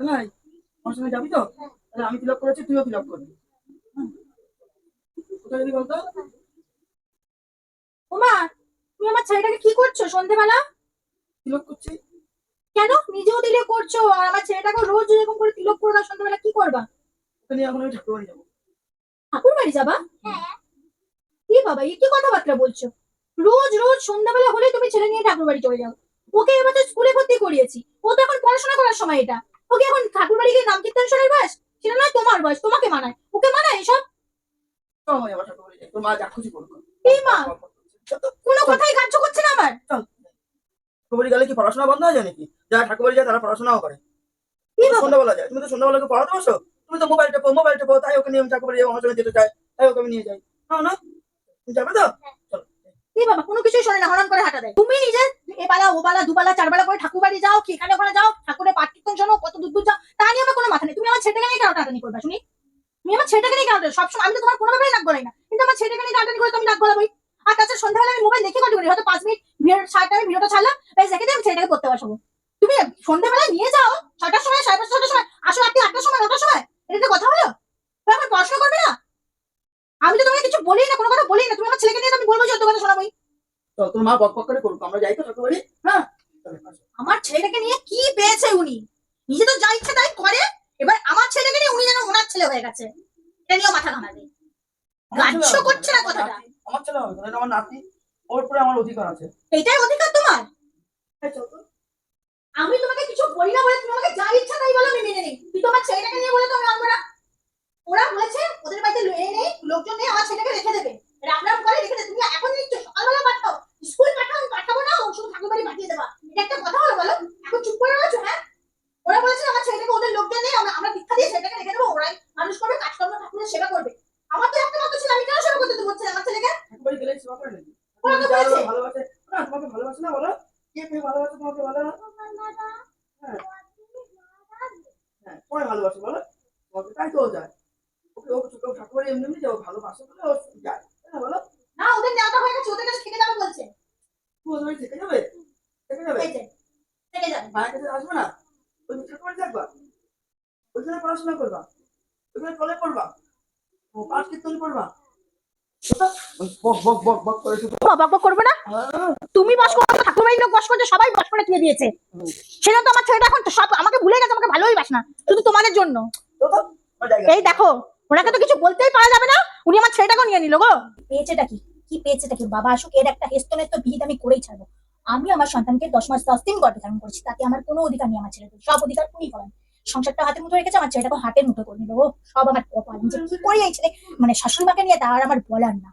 আমার সঙ্গে যাবি তো? তাহলে আমি ফিল করেছি তুইও ফিল করবি। কোথায় যাবি বলতো? ওমা তুমি আমার ছেলেটাকে কি করছ সন্ধেবেলা? ফিল করছি। কেন? নিজেও দিলে করছ আর আমার ছেলেটাকে রোজ এরকম করে তিলক করে দাও সন্ধ্যাবেলা কি করবা? নিয়ে এখন আমি ঠাকুর বাড়ি যাব। ঠাকুর বাড়ি যাবা কি বাবা এই কি কথাবার্তা বলছো? রোজ রোজ সন্ধ্যাবেলা হলে তুমি ছেলে নিয়ে ঠাকুর বাড়ি চলে যাও। ওকে এবার তো স্কুলে ভর্তি করিয়েছি। ও তো এখন পড়াশোনা করার সময় এটা। ওকে এখন ঠাকুর বাড়ি গিয়ে নাম কীর্তন শোনার বয়স? সেটা নয় তোমার বয়স তোমাকে মানায়। ওকে মানায় এসব? চল মা যা খুশি করব এই মা কোনো কথাই গ্রাহ্য করছে না আমার। ঠাকুর গেলে কি পড়াশোনা বন্ধ হয়ে যায় নাকি? যারা ঠাকুর যায় তারা পড়াশোনাও করে। তো সন্ধ্যাবেলা যায়। তুমি তো সন্ধ্যাবেলা পড়াতে বসো। তুমি তো মোবাইলটা পো মোবাইলটা পো তাই ওকে নিয়ে আমি ঠাকুর বাড়ি যাব আমার সঙ্গে যেতে চাই তাই ওকে আমি নিয়ে যাই। না না? তুমি যাবে তো? কি বাবা কোনো কিছুই শোনে না হরণ করে হাঁটা দেয়। তুমি নিজে এবেলা ও বেলা দুবেলা চারবেলা করে ঠাকুর বাড়ি যাও কি এখানে ওখানে যাও ঠাকুরের পাঠ কীর্তন শোনো কত দূর দূর যাও তা নিয়ে আমার কোনো মাথা নেই তুমি আমার টাটানি করবে। শুনি? তুমি আমার ছেলেটাকে নিয়ে কেন সবসময় আমি তো তোমার কোনোভাবেই নাক গলাই না। কিন্তু আমার ছেলেটাকে নিয়ে টাটানি করে তুমি নাক গলাবই আর তাছাড়া সন্ধ্যাবেলা আমি মোবাইল দেখে কন্টিনিউ হয়তো পাঁচ মিনিট ভিডিও সাতটা আমি ভিডিওটা ছাড়লাম বেশ দেখে আমি ছেলেটাকে পড়তে বসাবো। তুমি সন্ধ্যাবেলা নিয়ে যাও ছটার সময় সাড়ে পাঁচটা ছটার সময়। আসো রাত্রি আটটার সময় নটার সময়। এটা তো কথা হলো? তুমি এখন পড়াশোনা করবে না? আমি তো তোমাকে কিছু বলি না কোনো কথা বলি না। তুমি আমার ছেলেকে নিয়ে তো আমি বলব যত কথা শোনাবোই। তোর মা বক বক করে করুক। আমরা যাই তো ঠাকুর বাড়ি হ্যাঁ? আমার ছেলেটাকে নিয়ে কি পেয়েছে উনি? নিজে তো যা ইচ্ছে তাই করে এবার আমার ছেলেকে নিয়ে উনি যেন ওনার ছেলে হয়ে গেছে এটা নিয়েও মাথা ঘামাবে গ্রাহ্য করছে না কথাটা। আমার ছেলে হবে এটা আমার নাতি ওর উপরে আমার অধিকার আছে এটাই অধিকার তোমার তো। আমি তোমাকে কিছু বলি না বলে তুমি আমাকে যা ইচ্ছা তাই বলো আমি মেনে নিই তুই তোমার ছেলেটাকে নিয়ে বলে তো আমি আনব না ওরা বলেছে ওদের বাড়িতে এ নেই লোকজন নেই আমার ছেলেকে রেখে দেবে রাম রাম করে রেখে দেবে তুমি এখন নিচ্ছ সকালবেলা পাঠাও স্কুল পাঠাও আমি পাঠাবো না ও শুধু ঠাকুর বাড়ি পাঠিয়ে দেবা এটা একটা কথা হলো বলো এখন চুপ করে রয়েছো হ্যাঁ ওরা বলেছে আমার ছেলেটাকে ওদের লোকজন নেই আমরা আমরা দীক্ষা দিয়ে ছেলেটাকে রেখে দেবো ওরাই মানুষ করবে কাজকর্ম ঠাকুরের সেবা করবে। আমার তো একটা মাত্র ছেলে আমি কেন সেবা করতে ছেলে আমার ছেলেকে? ঠাকুর গেলে সেবা করে নাকি ওরা বলেছে। ভালোবাসে। না তোমাকে ভালোবাসে না বলো। কে কে ভালোবাসে তোমাকে বলো। না হ্যাঁ। হ্যাঁ সবাই ভালোবাসে বলো। তোমাকে তাই তো যায়। ওকে ও কেউ ঠাকুর এমনি এমনি যাও ভালোবাসে বলে ও যায়। না বলো? না ওদের হয়ে গেছে ওদের কাছে থেকে যাবে বলছে। তুমি ওদের থেকে যাবে? থেকে যাবে? এই যে থেকে যাবে। মায়ের কাছে আসবে না? ওই ঠাকুর ওইখানে পড়াশোনা করবা? ওইখানে কলে পড়বা ও পাঠ কীর্তন করবা। ওই বক বক বক বক করে শুধু। বক বক করবে না? তুমি বাস করো ঠাকুর বাড়ির লোক বাস করছে সবাই বাস করে দিয়ে দিয়েছে। সেটা তো আমার ছেলেটা এখন সব আমাকে ভুলে গেছে আমাকে ভালোই বাস না শুধু তোমাদের জন্য। এই দেখো ওনাকে তো কিছু বলতেই পারা যাবে না উনি আমার ছেলেটাকেও নিয়ে নিল গো। পেয়েছেটা কি? কি পেয়েছেটা কি? বাবা আসুক এর একটা হেস্তনের তো বিহিত আমি করেই ছাড়বো। আমি আমার সন্তানকে দশ মাস দশ দিন গর্ভে ধারণ করেছি তাতে আমার কোনো অধিকার নেই আমার ছেলেদের সব অধিকার উনি করেন। সংসারটা হাতের মুঠো রেখেছে, আমার ছেলেটাকে হাতের মুঠো করে নিল। সব আমার কপাল যে কি করি এই মানে শাশুড়ি মাকে নিয়ে তার আমার বলার না।